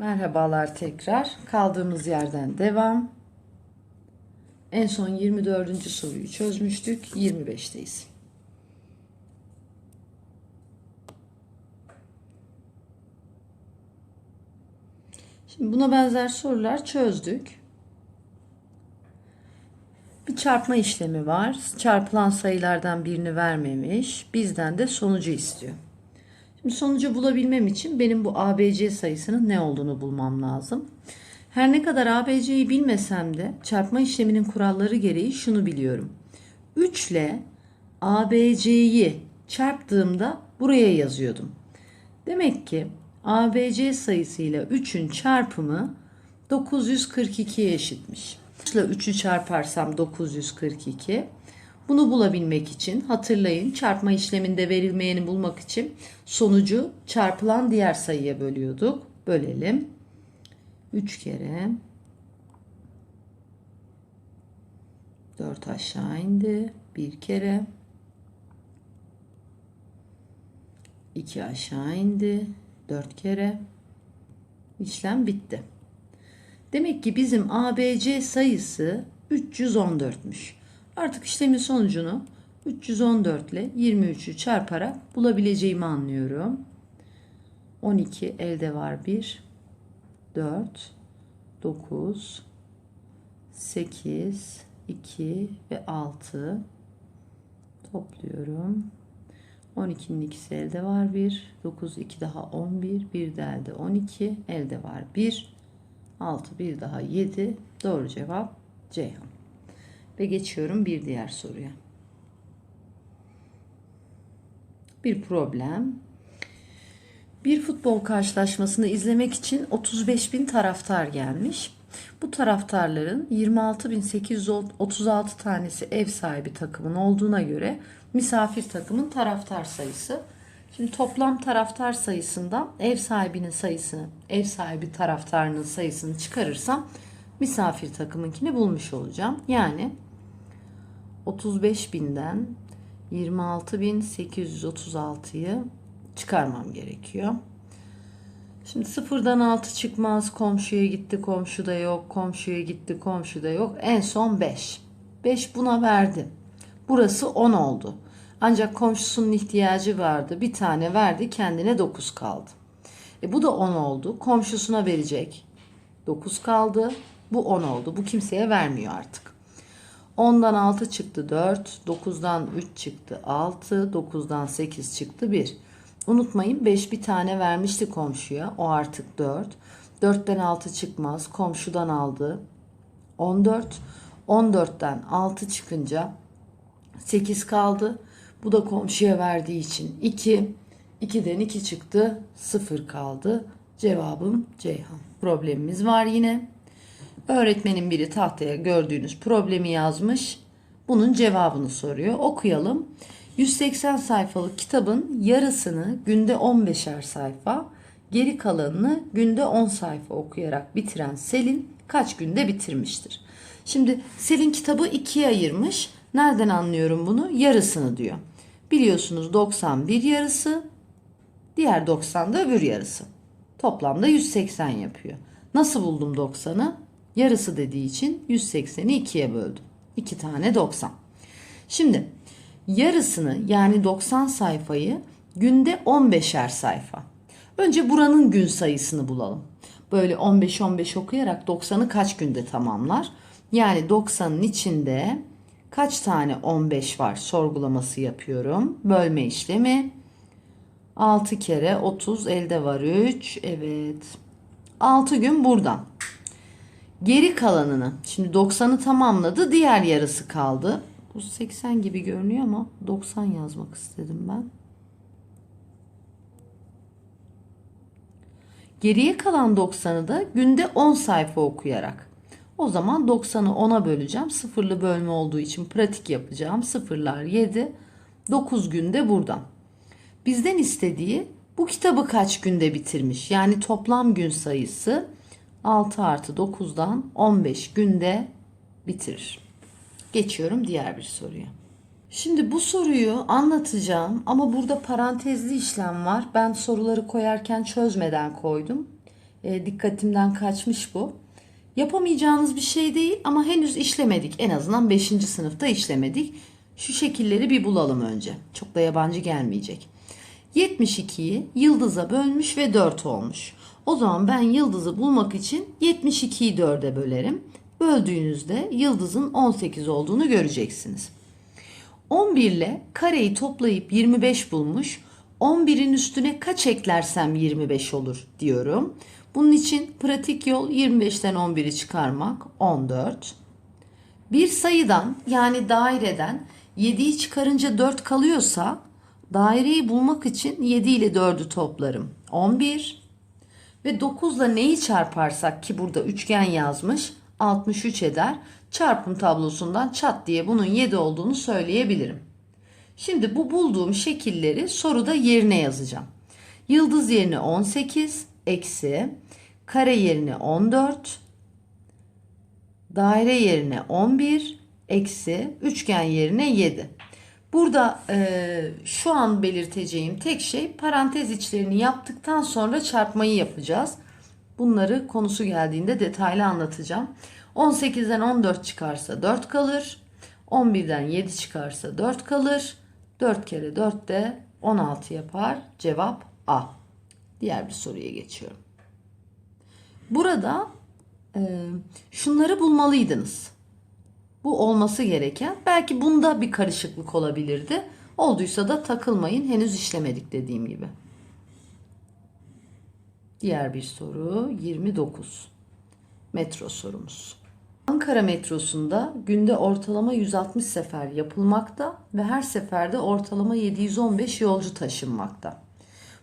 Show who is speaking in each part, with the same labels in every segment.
Speaker 1: Merhabalar tekrar. Kaldığımız yerden devam. En son 24. soruyu çözmüştük. 25'teyiz. Şimdi buna benzer sorular çözdük. Bir çarpma işlemi var. Çarpılan sayılardan birini vermemiş. Bizden de sonucu istiyor. Şimdi sonucu bulabilmem için benim bu ABC sayısının ne olduğunu bulmam lazım. Her ne kadar ABC'yi bilmesem de çarpma işleminin kuralları gereği şunu biliyorum. 3 ile ABC'yi çarptığımda buraya yazıyordum. Demek ki ABC sayısıyla 3'ün çarpımı 942'ye eşitmiş. ile 3'ü çarparsam 942. Bunu bulabilmek için hatırlayın çarpma işleminde verilmeyeni bulmak için sonucu çarpılan diğer sayıya bölüyorduk. Bölelim. 3 kere 4 aşağı indi. 1 kere 2 aşağı indi. 4 kere işlem bitti. Demek ki bizim ABC sayısı 314'müş. Artık işlemin sonucunu 314 ile 23'ü çarparak bulabileceğimi anlıyorum. 12 elde var 1, 4, 9, 8, 2 ve 6 topluyorum. 12'nin ikisi elde var 1, 9, 2 daha 11, 1 de elde 12, elde var 1, 6, 1 daha 7. Doğru cevap Ceyhan. Ve geçiyorum bir diğer soruya. Bir problem. Bir futbol karşılaşmasını izlemek için 35 bin taraftar gelmiş. Bu taraftarların 26.836 tanesi ev sahibi takımın olduğuna göre misafir takımın taraftar sayısı. Şimdi toplam taraftar sayısından ev sahibinin sayısını, ev sahibi taraftarının sayısını çıkarırsam misafir takımınkini bulmuş olacağım. Yani 35 binden 26.836'yı çıkarmam gerekiyor. Şimdi sıfırdan 6 çıkmaz. Komşuya gitti, komşuda yok. Komşuya gitti, komşuda yok. En son 5. 5 buna verdi. Burası 10 oldu. Ancak komşusunun ihtiyacı vardı. Bir tane verdi, kendine 9 kaldı. E bu da 10 oldu. Komşusuna verecek. 9 kaldı. Bu 10 oldu. Bu kimseye vermiyor artık. 10'dan 6 çıktı 4, 9'dan 3 çıktı 6, 9'dan 8 çıktı 1. Unutmayın 5 bir tane vermişti komşuya. O artık 4. 4'ten 6 çıkmaz. Komşudan aldı. 14. 14'ten 6 çıkınca 8 kaldı. Bu da komşuya verdiği için 2. 2'den 2 çıktı. 0 kaldı. Cevabım Ceyhan. Problemimiz var yine. Öğretmenin biri tahtaya gördüğünüz problemi yazmış. Bunun cevabını soruyor. Okuyalım. 180 sayfalık kitabın yarısını günde 15'er sayfa, geri kalanını günde 10 sayfa okuyarak bitiren Selin kaç günde bitirmiştir? Şimdi Selin kitabı ikiye ayırmış. Nereden anlıyorum bunu? Yarısını diyor. Biliyorsunuz 91 yarısı, diğer 90 da öbür yarısı. Toplamda 180 yapıyor. Nasıl buldum 90'ı? Yarısı dediği için 180'i ikiye böldüm. 2 tane 90. Şimdi yarısını yani 90 sayfayı günde 15'er sayfa. Önce buranın gün sayısını bulalım. Böyle 15-15 okuyarak 90'ı kaç günde tamamlar? Yani 90'ın içinde kaç tane 15 var sorgulaması yapıyorum. Bölme işlemi. 6 kere 30 elde var 3. Evet. 6 gün buradan. Geri kalanını şimdi 90'ı tamamladı diğer yarısı kaldı. Bu 80 gibi görünüyor ama 90 yazmak istedim ben. Geriye kalan 90'ı da günde 10 sayfa okuyarak. O zaman 90'ı 10'a böleceğim. Sıfırlı bölme olduğu için pratik yapacağım. Sıfırlar 7. 9 günde buradan. Bizden istediği bu kitabı kaç günde bitirmiş? Yani toplam gün sayısı 6 artı 9'dan 15 günde bitirir. Geçiyorum diğer bir soruya. Şimdi bu soruyu anlatacağım ama burada parantezli işlem var. Ben soruları koyarken çözmeden koydum. E, dikkatimden kaçmış bu. Yapamayacağınız bir şey değil ama henüz işlemedik. En azından 5. sınıfta işlemedik. Şu şekilleri bir bulalım önce. Çok da yabancı gelmeyecek. 72'yi yıldıza bölmüş ve 4 olmuş. O zaman ben yıldızı bulmak için 72'yi 4'e bölerim. Böldüğünüzde yıldızın 18 olduğunu göreceksiniz. 11 ile kareyi toplayıp 25 bulmuş. 11'in üstüne kaç eklersem 25 olur diyorum. Bunun için pratik yol 25'ten 11'i çıkarmak 14. Bir sayıdan yani daireden 7'yi çıkarınca 4 kalıyorsa daireyi bulmak için 7 ile 4'ü toplarım. 11 ve 9 ile neyi çarparsak ki burada üçgen yazmış 63 eder. Çarpım tablosundan çat diye bunun 7 olduğunu söyleyebilirim. Şimdi bu bulduğum şekilleri soruda yerine yazacağım. Yıldız yerine 18 eksi kare yerine 14 daire yerine 11 eksi üçgen yerine 7. Burada e, şu an belirteceğim tek şey parantez içlerini yaptıktan sonra çarpmayı yapacağız. Bunları konusu geldiğinde detaylı anlatacağım. 18'den 14 çıkarsa 4 kalır. 11'den 7 çıkarsa 4 kalır. 4 kere 4 de 16 yapar. Cevap A. Diğer bir soruya geçiyorum. Burada e, şunları bulmalıydınız. Bu olması gereken. Belki bunda bir karışıklık olabilirdi. Olduysa da takılmayın. Henüz işlemedik dediğim gibi. Diğer bir soru 29. Metro sorumuz. Ankara metrosunda günde ortalama 160 sefer yapılmakta ve her seferde ortalama 715 yolcu taşınmakta.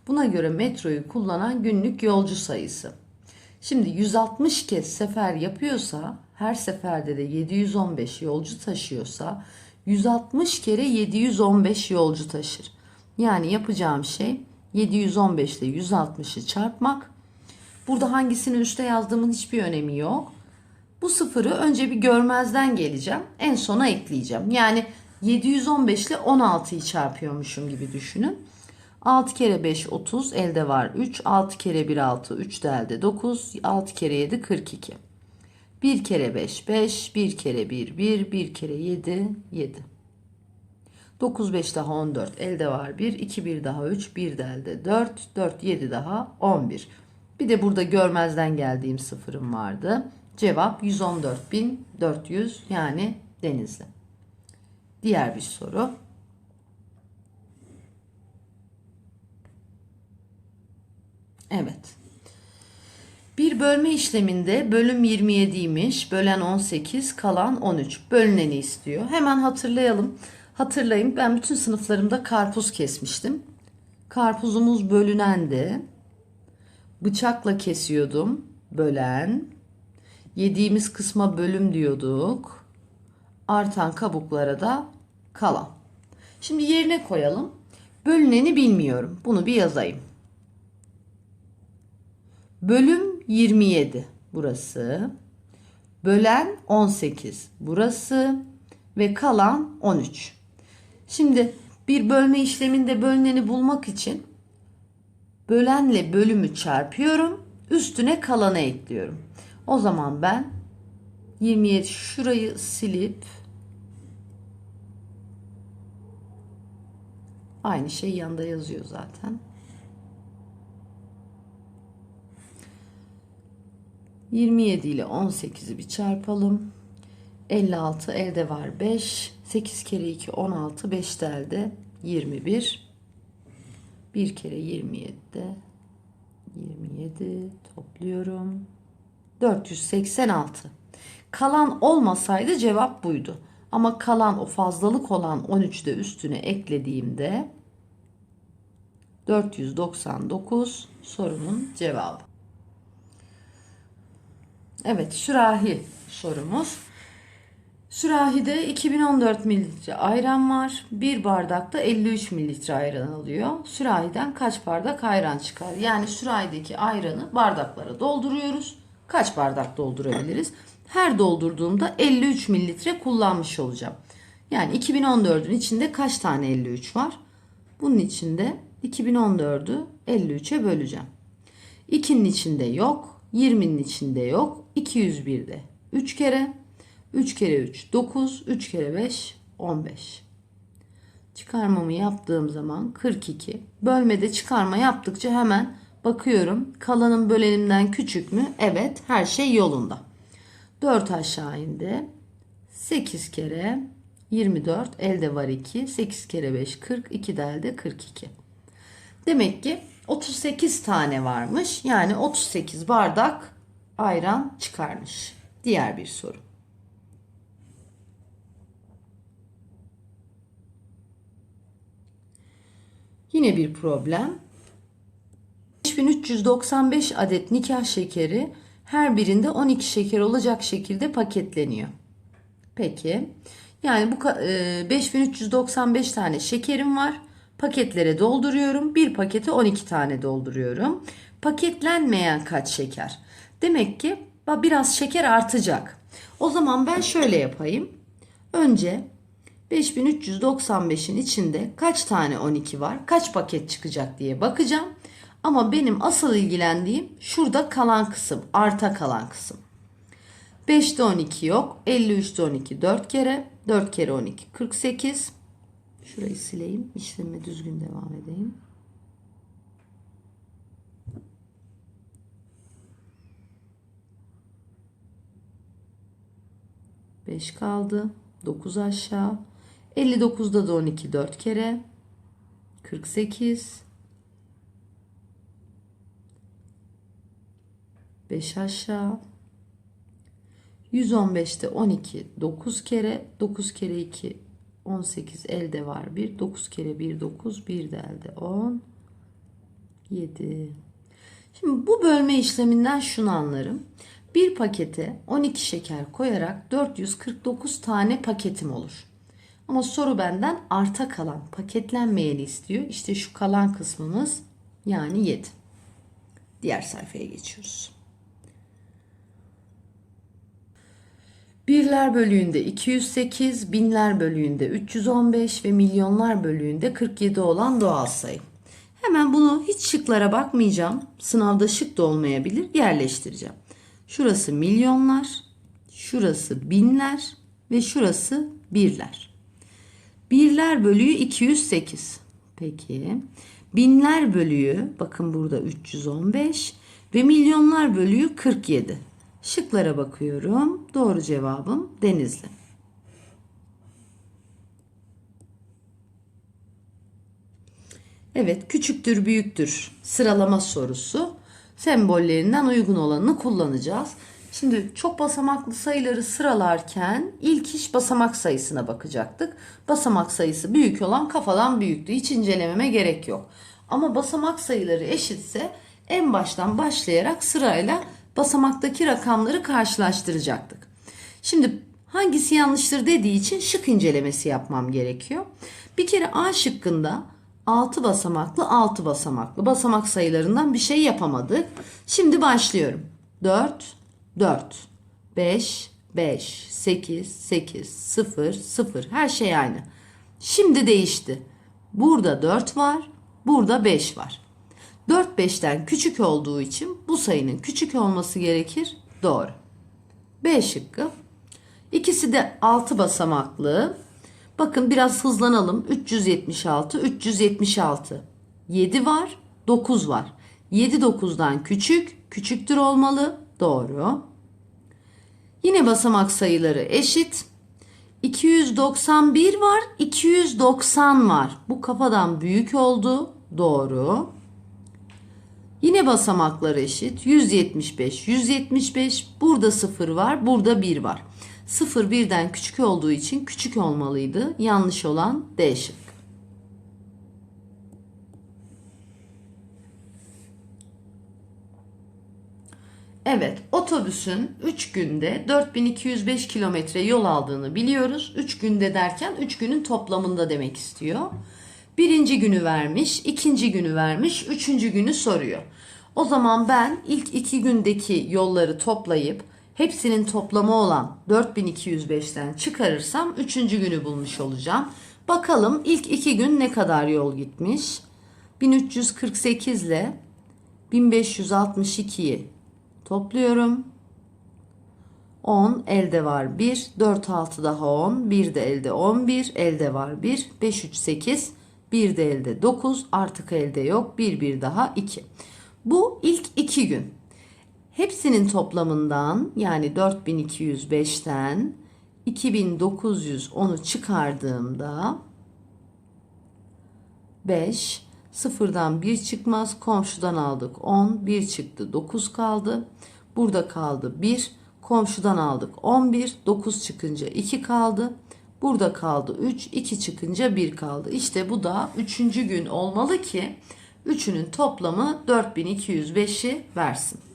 Speaker 1: Buna göre metroyu kullanan günlük yolcu sayısı. Şimdi 160 kez sefer yapıyorsa, her seferde de 715 yolcu taşıyorsa 160 kere 715 yolcu taşır. Yani yapacağım şey 715 ile 160'ı çarpmak. Burada hangisini üste yazdığımın hiçbir önemi yok. Bu sıfırı önce bir görmezden geleceğim. En sona ekleyeceğim. Yani 715 ile 16'yı çarpıyormuşum gibi düşünün. 6 kere 5 30 elde var 3. 6 kere 1 6 3 de elde 9. 6 kere 7 42. 1 kere 5 5. 1 kere 1 1. 1 kere 7 7. 9 5 daha 14 elde var 1. 2 1 daha 3. 1 de elde 4. 4 7 daha 11. Bir de burada görmezden geldiğim sıfırım vardı. Cevap 114.400 yani Denizli. Diğer bir soru. Evet. Bir bölme işleminde bölüm 27'ymiş, bölen 18, kalan 13. Bölüneni istiyor. Hemen hatırlayalım. Hatırlayın ben bütün sınıflarımda karpuz kesmiştim. Karpuzumuz bölünendi. Bıçakla kesiyordum. Bölen. Yediğimiz kısma bölüm diyorduk. Artan kabuklara da kalan. Şimdi yerine koyalım. Bölüneni bilmiyorum. Bunu bir yazayım. Bölüm 27 burası. Bölen 18 burası ve kalan 13. Şimdi bir bölme işleminde bölüneni bulmak için bölenle bölümü çarpıyorum. Üstüne kalanı ekliyorum. O zaman ben 27 şurayı silip aynı şey yanında yazıyor zaten. 27 ile 18'i bir çarpalım. 56 elde var 5. 8 kere 2 16 5 de elde 21. 1 kere 27'de 27 topluyorum. 486. Kalan olmasaydı cevap buydu. Ama kalan o fazlalık olan 13'de üstüne eklediğimde 499 sorunun cevabı. Evet sürahi sorumuz. Sürahide 2014 mililitre ayran var. Bir bardakta 53 mililitre ayran alıyor. Sürahiden kaç bardak ayran çıkar? Yani sürahideki ayranı bardaklara dolduruyoruz. Kaç bardak doldurabiliriz? Her doldurduğumda 53 mililitre kullanmış olacağım. Yani 2014'ün içinde kaç tane 53 var? Bunun içinde 2014'ü 53'e böleceğim. 2'nin içinde yok. 20'nin içinde yok. 201'de 3 kere. 3 kere 3 9. 3 kere 5 15. Çıkarmamı yaptığım zaman 42. Bölmede çıkarma yaptıkça hemen bakıyorum. Kalanın bölenimden küçük mü? Evet her şey yolunda. 4 aşağı indi. 8 kere 24 elde var 2. 8 kere 5 40. 2 de elde 42. Demek ki 38 tane varmış. Yani 38 bardak ayran çıkarmış. Diğer bir soru. Yine bir problem. 5395 adet nikah şekeri her birinde 12 şeker olacak şekilde paketleniyor. Peki. Yani bu ka- e, 5395 tane şekerim var. Paketlere dolduruyorum. Bir pakete 12 tane dolduruyorum. Paketlenmeyen kaç şeker? Demek ki biraz şeker artacak. O zaman ben şöyle yapayım. Önce 5395'in içinde kaç tane 12 var? Kaç paket çıkacak diye bakacağım. Ama benim asıl ilgilendiğim şurada kalan kısım, arta kalan kısım. 5'te 12 yok. 53'te 12 4 kere. 4 kere 12 48. Şurayı sileyim. İşleme düzgün devam edeyim. Beş kaldı. 9 aşağı. 59'da da 12 4 kere. 48. 5 aşağı. 115'te 12 9 kere 9 kere 2 18 elde var 1 9 kere 1 9 1 de elde 10 7 Şimdi bu bölme işleminden şunu anlarım. Bir pakete 12 şeker koyarak 449 tane paketim olur. Ama soru benden arta kalan paketlenmeyeni istiyor. İşte şu kalan kısmımız yani 7. Diğer sayfaya geçiyoruz. Birler bölüğünde 208, binler bölüğünde 315 ve milyonlar bölüğünde 47 olan doğal sayı. Hemen bunu hiç şıklara bakmayacağım. Sınavda şık da olmayabilir. Yerleştireceğim. Şurası milyonlar, şurası binler ve şurası birler. Birler bölüğü 208. Peki. Binler bölüğü bakın burada 315 ve milyonlar bölüğü 47. Şıklara bakıyorum. Doğru cevabım Denizli. Evet, küçüktür, büyüktür sıralama sorusu. Sembollerinden uygun olanını kullanacağız. Şimdi çok basamaklı sayıları sıralarken ilk iş basamak sayısına bakacaktık. Basamak sayısı büyük olan kafadan büyüktü. Hiç incelememe gerek yok. Ama basamak sayıları eşitse en baştan başlayarak sırayla basamaktaki rakamları karşılaştıracaktık. Şimdi hangisi yanlıştır dediği için şık incelemesi yapmam gerekiyor. Bir kere A şıkkında 6 basamaklı 6 basamaklı basamak sayılarından bir şey yapamadık. Şimdi başlıyorum. 4 4 5 5 8 8 0 0 her şey aynı. Şimdi değişti. Burada 4 var, burada 5 var. 4 5'ten küçük olduğu için bu sayının küçük olması gerekir. Doğru. B şıkkı. İkisi de 6 basamaklı. Bakın biraz hızlanalım. 376, 376. 7 var, 9 var. 7 9'dan küçük, küçüktür olmalı. Doğru. Yine basamak sayıları eşit. 291 var, 290 var. Bu kafadan büyük oldu. Doğru. Yine basamaklar eşit. 175, 175. Burada 0 var, burada 1 var. 0 birden küçük olduğu için küçük olmalıydı. Yanlış olan D şık. Evet, otobüsün 3 günde 4205 kilometre yol aldığını biliyoruz. 3 günde derken 3 günün toplamında demek istiyor. Birinci günü vermiş, ikinci günü vermiş, üçüncü günü soruyor. O zaman ben ilk iki gündeki yolları toplayıp hepsinin toplamı olan 4205'ten çıkarırsam üçüncü günü bulmuş olacağım. Bakalım ilk iki gün ne kadar yol gitmiş? 1348 ile 1562'yi topluyorum. 10 elde var 1 4 6 daha 10 1 de elde 11 elde var 1 5 3 8 1 de elde 9 artık elde yok 1 1 daha 2 bu ilk 2 gün hepsinin toplamından yani 4205'ten 2910'u çıkardığımda 5 sıfırdan 1 çıkmaz. Komşudan aldık 10 1 çıktı 9 kaldı. Burada kaldı 1 komşudan aldık 11 9 çıkınca 2 kaldı. Burada kaldı 3 2 çıkınca 1 kaldı. İşte bu da 3. gün olmalı ki üçünün toplamı 4205'i versin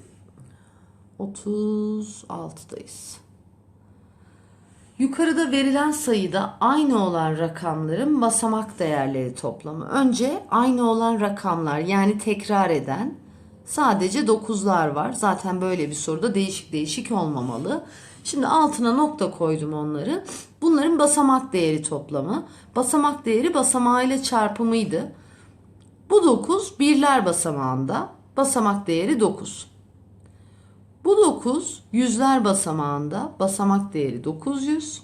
Speaker 1: 36'dayız Yukarıda verilen sayıda aynı olan rakamların basamak değerleri toplamı. Önce aynı olan rakamlar yani tekrar eden sadece 9'lar var. Zaten böyle bir soruda değişik değişik olmamalı. Şimdi altına nokta koydum onları. Bunların basamak değeri toplamı. Basamak değeri basamağıyla çarpımıydı. Bu 9 birler basamağında. Basamak değeri 9. Bu 9 yüzler basamağında basamak değeri 900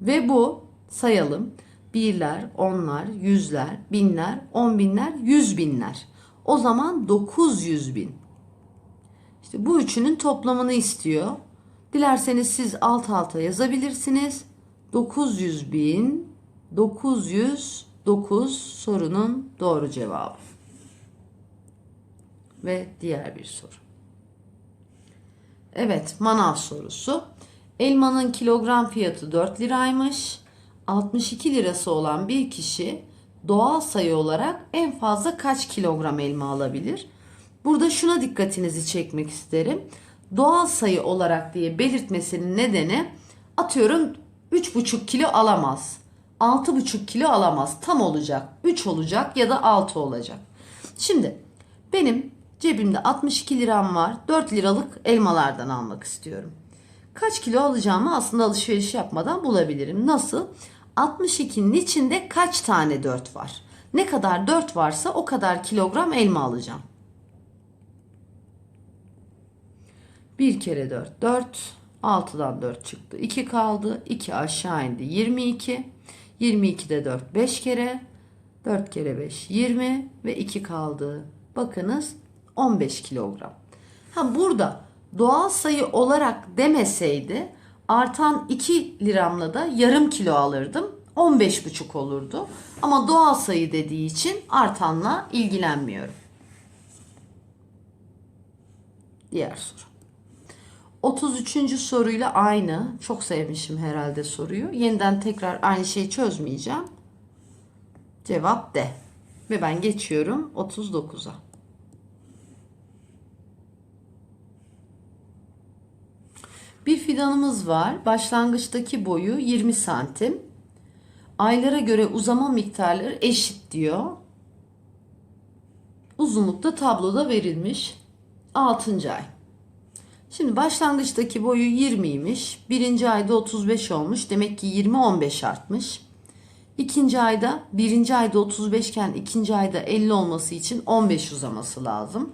Speaker 1: ve bu sayalım birler, onlar, yüzler, binler, on binler, yüz binler. O zaman 900 bin. İşte bu üçünün toplamını istiyor. Dilerseniz siz alt alta yazabilirsiniz. 900 bin 909 sorunun doğru cevabı. Ve diğer bir soru. Evet, manav sorusu. Elmanın kilogram fiyatı 4 liraymış. 62 lirası olan bir kişi doğal sayı olarak en fazla kaç kilogram elma alabilir? Burada şuna dikkatinizi çekmek isterim. Doğal sayı olarak diye belirtmesinin nedeni atıyorum 3,5 kilo alamaz. 6,5 kilo alamaz. Tam olacak. 3 olacak ya da 6 olacak. Şimdi benim Cebimde 62 liram var. 4 liralık elmalardan almak istiyorum. Kaç kilo alacağımı aslında alışveriş yapmadan bulabilirim. Nasıl? 62'nin içinde kaç tane 4 var? Ne kadar 4 varsa o kadar kilogram elma alacağım. 1 kere 4 4. 6'dan 4 çıktı. 2 kaldı. 2 aşağı indi. 22. 22'de 4 5 kere. 4 kere 5 20 ve 2 kaldı. Bakınız 15 kilogram. Ha burada doğal sayı olarak demeseydi artan 2 liramla da yarım kilo alırdım. 15,5 olurdu. Ama doğal sayı dediği için artanla ilgilenmiyorum. Diğer soru. 33. soruyla aynı. Çok sevmişim herhalde soruyu. Yeniden tekrar aynı şeyi çözmeyeceğim. Cevap D. Ve ben geçiyorum 39'a. Bir fidanımız var. Başlangıçtaki boyu 20 santim. Aylara göre uzama miktarları eşit diyor. Uzunluk da tabloda verilmiş. 6. ay. Şimdi başlangıçtaki boyu 20'ymiş. Birinci ayda 35 olmuş. Demek ki 20-15 artmış. İkinci ayda birinci ayda 35 iken ikinci ayda 50 olması için 15 uzaması lazım.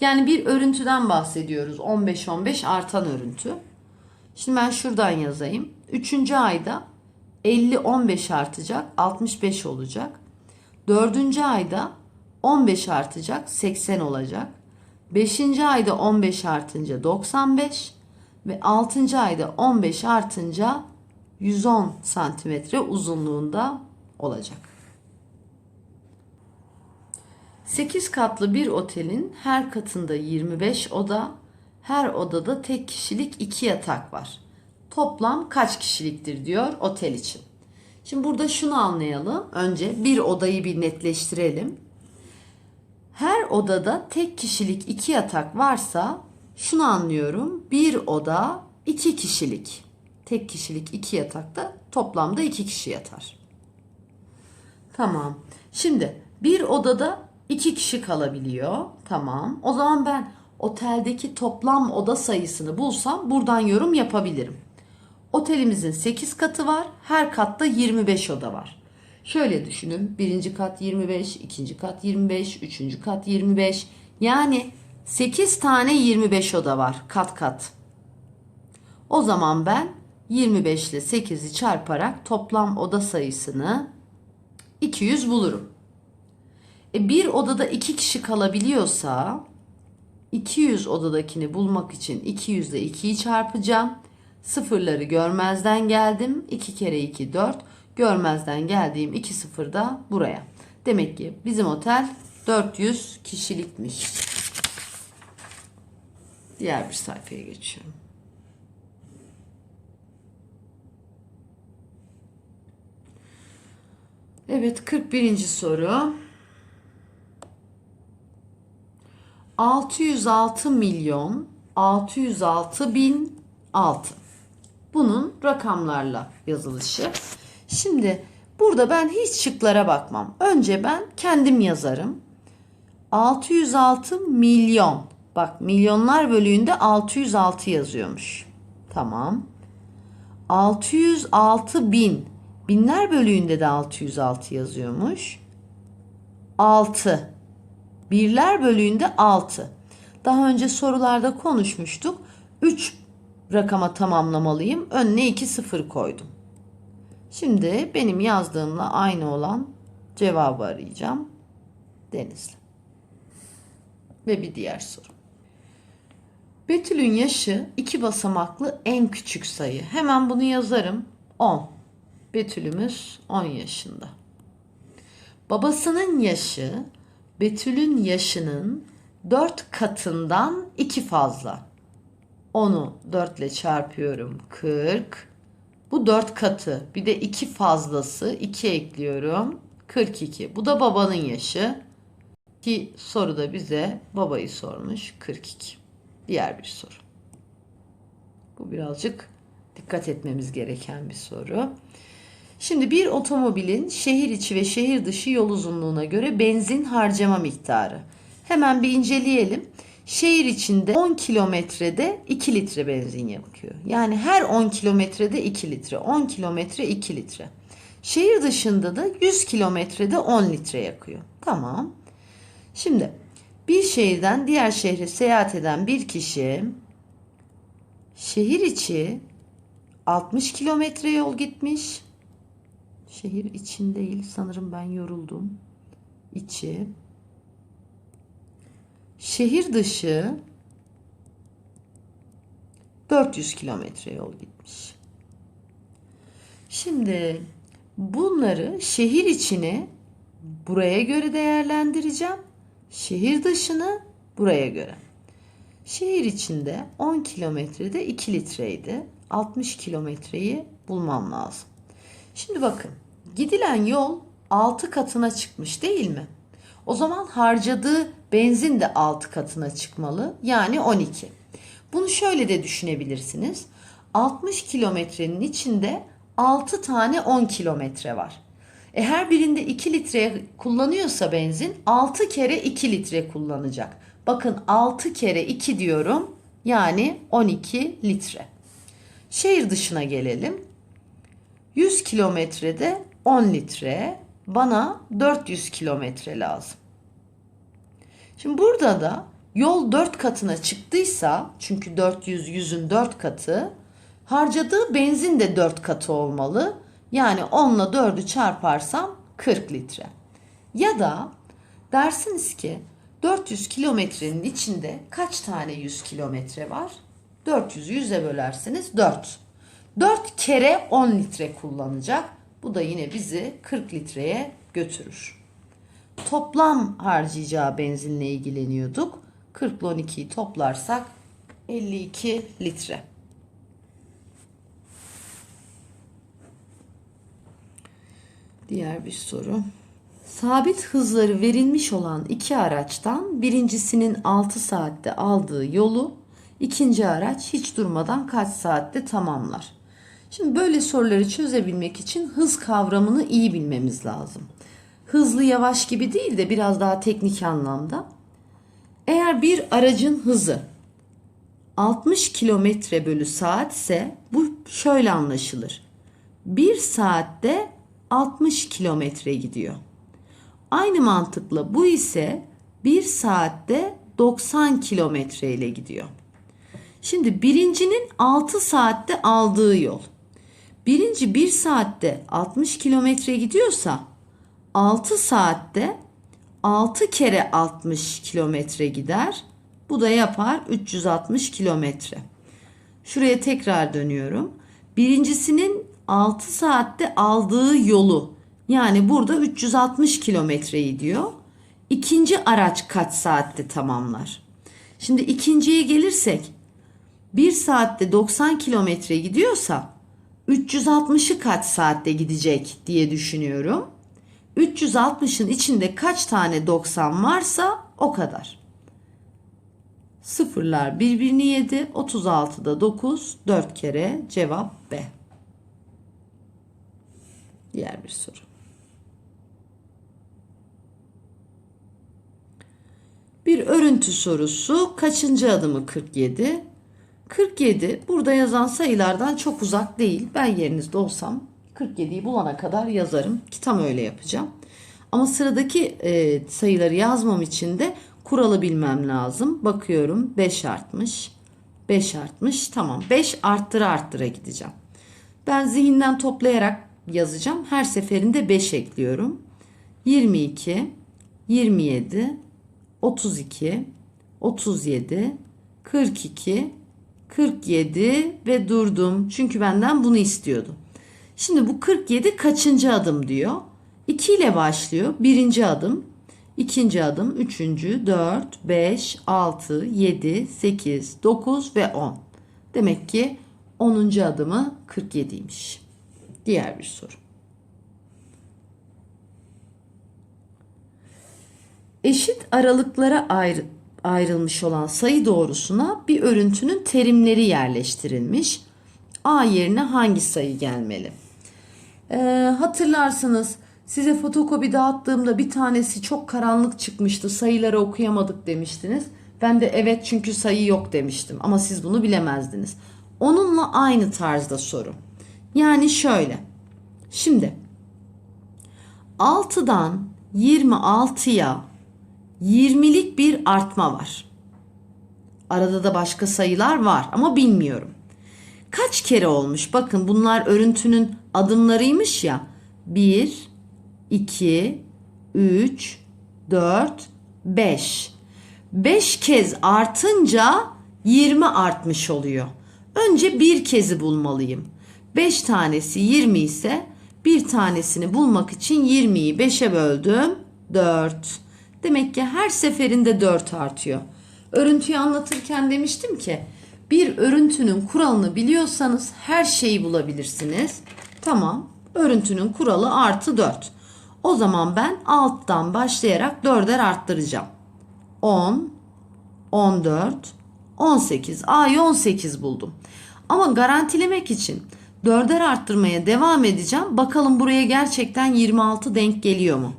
Speaker 1: Yani bir örüntüden bahsediyoruz. 15-15 artan örüntü. Şimdi ben şuradan yazayım. Üçüncü ayda 50-15 artacak 65 olacak. Dördüncü ayda 15 artacak 80 olacak. Beşinci ayda 15 artınca 95 ve altıncı ayda 15 artınca 110 santimetre uzunluğunda olacak. 8 katlı bir otelin her katında 25 oda, her odada tek kişilik iki yatak var. Toplam kaç kişiliktir diyor otel için. Şimdi burada şunu anlayalım. Önce bir odayı bir netleştirelim. Her odada tek kişilik iki yatak varsa şunu anlıyorum. Bir oda iki kişilik. Tek kişilik iki yatakta toplamda iki kişi yatar. Tamam. Şimdi bir odada iki kişi kalabiliyor. Tamam. O zaman ben oteldeki toplam oda sayısını bulsam buradan yorum yapabilirim. Otelimizin 8 katı var. Her katta 25 oda var. Şöyle düşünün. Birinci kat 25, ikinci kat 25, üçüncü kat 25. Yani 8 tane 25 oda var kat kat. O zaman ben 25 ile 8'i çarparak toplam oda sayısını 200 bulurum. E bir odada iki kişi kalabiliyorsa 200 odadakini bulmak için 200 ile 2'yi çarpacağım. Sıfırları görmezden geldim. 2 kere 2 4. Görmezden geldiğim 2 sıfır da buraya. Demek ki bizim otel 400 kişilikmiş. Diğer bir sayfaya geçiyorum. Evet 41. soru. 606 milyon 606 bin 6. Bunun rakamlarla yazılışı. Şimdi burada ben hiç şıklara bakmam. Önce ben kendim yazarım. 606 milyon. Bak milyonlar bölüğünde 606 yazıyormuş. Tamam. 606 bin. Binler bölüğünde de 606 yazıyormuş. 6. Birler bölüğünde 6. Daha önce sorularda konuşmuştuk. 3 rakama tamamlamalıyım. Önüne 2 sıfır koydum. Şimdi benim yazdığımla aynı olan cevabı arayacağım. Denizli. Ve bir diğer soru. Betül'ün yaşı iki basamaklı en küçük sayı. Hemen bunu yazarım. 10. Betül'ümüz 10 yaşında. Babasının yaşı Betül'ün yaşının 4 katından 2 fazla. Onu 4 ile çarpıyorum 40. Bu 4 katı. Bir de 2 fazlası 2 ekliyorum. 42. Bu da babanın yaşı. Ki soruda bize babayı sormuş 42. Diğer bir soru. Bu birazcık dikkat etmemiz gereken bir soru. Şimdi bir otomobilin şehir içi ve şehir dışı yol uzunluğuna göre benzin harcama miktarı. Hemen bir inceleyelim. Şehir içinde 10 kilometrede 2 litre benzin yakıyor. Yani her 10 kilometrede 2 litre. 10 kilometre 2 litre. Şehir dışında da 100 kilometrede 10 litre yakıyor. Tamam. Şimdi bir şehirden diğer şehre seyahat eden bir kişi şehir içi 60 kilometre yol gitmiş. Şehir için değil sanırım ben yoruldum. İçi. Şehir dışı 400 kilometre yol gitmiş. Şimdi bunları şehir içini buraya göre değerlendireceğim. Şehir dışını buraya göre. Şehir içinde 10 kilometrede 2 litreydi. 60 kilometreyi bulmam lazım. Şimdi bakın gidilen yol 6 katına çıkmış değil mi? O zaman harcadığı benzin de 6 katına çıkmalı. Yani 12. Bunu şöyle de düşünebilirsiniz. 60 kilometrenin içinde 6 tane 10 kilometre var. E her birinde 2 litre kullanıyorsa benzin 6 kere 2 litre kullanacak. Bakın 6 kere 2 diyorum. Yani 12 litre. Şehir dışına gelelim. 100 kilometrede 10 litre. Bana 400 kilometre lazım. Şimdi burada da yol 4 katına çıktıysa çünkü 400 100'ün 4 katı harcadığı benzin de 4 katı olmalı. Yani 10 ile 4'ü çarparsam 40 litre. Ya da dersiniz ki 400 kilometrenin içinde kaç tane 100 kilometre var? 400'ü 100'e bölerseniz 4. 4 kere 10 litre kullanacak. Bu da yine bizi 40 litreye götürür. Toplam harcayacağı benzinle ilgileniyorduk. 40 ile 12'yi toplarsak 52 litre. Diğer bir soru. Sabit hızları verilmiş olan iki araçtan birincisinin 6 saatte aldığı yolu ikinci araç hiç durmadan kaç saatte tamamlar? Şimdi böyle soruları çözebilmek için hız kavramını iyi bilmemiz lazım. Hızlı yavaş gibi değil de biraz daha teknik anlamda. Eğer bir aracın hızı 60 kilometre bölü saat ise bu şöyle anlaşılır. 1 saatte 60 kilometre gidiyor. Aynı mantıkla bu ise 1 saatte 90 kilometre ile gidiyor. Şimdi birincinin 6 saatte aldığı yol. Birinci 1 saatte 60 kilometre gidiyorsa 6 saatte 6 kere 60 kilometre gider. Bu da yapar 360 kilometre. Şuraya tekrar dönüyorum. Birincisinin 6 saatte aldığı yolu yani burada 360 kilometreyi diyor. İkinci araç kaç saatte tamamlar? Şimdi ikinciye gelirsek 1 saatte 90 kilometre gidiyorsa 360'ı kaç saatte gidecek diye düşünüyorum. 360'ın içinde kaç tane 90 varsa o kadar. Sıfırlar birbirini yedi. 36'da 9. 4 kere cevap B. Diğer bir soru. Bir örüntü sorusu. Kaçıncı adımı 47? 47 burada yazan sayılardan çok uzak değil. Ben yerinizde olsam 47'yi bulana kadar yazarım ki tam öyle yapacağım. Ama sıradaki e, sayıları yazmam için de kuralı bilmem lazım. Bakıyorum 5 artmış. 5 artmış. Tamam 5 arttıra arttıra gideceğim. Ben zihinden toplayarak yazacağım. Her seferinde 5 ekliyorum. 22, 27, 32, 37, 42, 47 ve durdum. Çünkü benden bunu istiyordu. Şimdi bu 47 kaçıncı adım diyor. 2 ile başlıyor. Birinci adım, ikinci adım, üçüncü, 4, 5, 6, 7, 8, 9 ve 10. Demek ki 10. adımı 47'ymiş. Diğer bir soru. Eşit aralıklara ayrı, ayrılmış olan sayı doğrusuna bir örüntünün terimleri yerleştirilmiş. A yerine hangi sayı gelmeli? Ee, hatırlarsınız size fotokopi dağıttığımda bir tanesi çok karanlık çıkmıştı. Sayıları okuyamadık demiştiniz. Ben de evet çünkü sayı yok demiştim ama siz bunu bilemezdiniz. Onunla aynı tarzda soru. Yani şöyle. Şimdi 6'dan 26'ya 20'lik bir artma var. Arada da başka sayılar var ama bilmiyorum. Kaç kere olmuş? Bakın bunlar örüntünün adımlarıymış ya. 1, 2, 3, 4, 5. 5 kez artınca 20 artmış oluyor. Önce bir kezi bulmalıyım. 5 tanesi 20 ise bir tanesini bulmak için 20'yi 5'e böldüm. 4. Demek ki her seferinde 4 artıyor. Örüntüyü anlatırken demiştim ki bir örüntünün kuralını biliyorsanız her şeyi bulabilirsiniz. Tamam. Örüntünün kuralı artı 4. O zaman ben alttan başlayarak 4'er arttıracağım. 10, 14, 18. A'yı 18 buldum. Ama garantilemek için 4'er arttırmaya devam edeceğim. Bakalım buraya gerçekten 26 denk geliyor mu?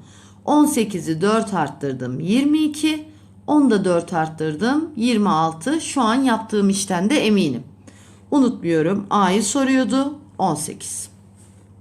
Speaker 1: 18'i 4 arttırdım 22. 10 da 4 arttırdım 26. Şu an yaptığım işten de eminim. Unutmuyorum A'yı soruyordu 18.